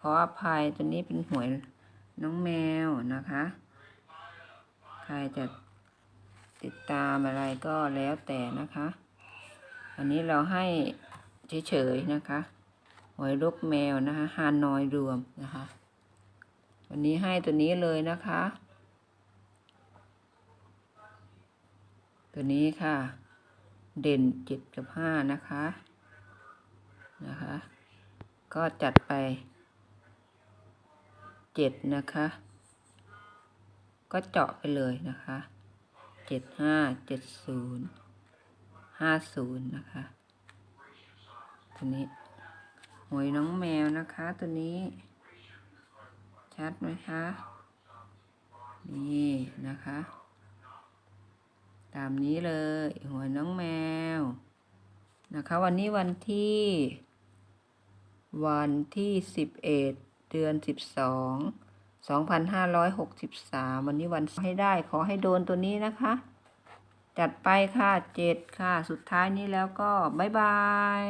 ขออภัยตัวนี้เป็นหวยน้องแมวนะคะ ใครจะติดตามอะไรก็แล้วแต่นะคะ อันนี้เราให้เฉยๆนะคะหวยลูกแมวนะคะฮานอยรวมนะคะ วันนี้ให้ตัวนี้เลยนะคะ ตัวนี้ค่ะ เด่นเจ็ดกับห้านะคะนะคะ ก็จัดไป เจ็ดนะคะ ก็เจาะไปเลยนะคะเจ็ดห้าเจ็ดศูนย์ห้าศูนย์นะคะตัวนี้หวยน้องแมวนะคะตัวนี้ ชัดไหมคะ นี่นะคะ ตามนี้เลยหวยน้องแมวนะคะ วันนี้วันที่ วันที่สิบเอ็ด เดือนสิบสองสองพันห้าร้อยหกสิบสามวันนี้วันให้ได้ขอให้โดนตัวนี้นะคะ จัดไปค่ะเจ็ดค่ะ สุดท้ายนี้แล้วก็ บ๊ายบาย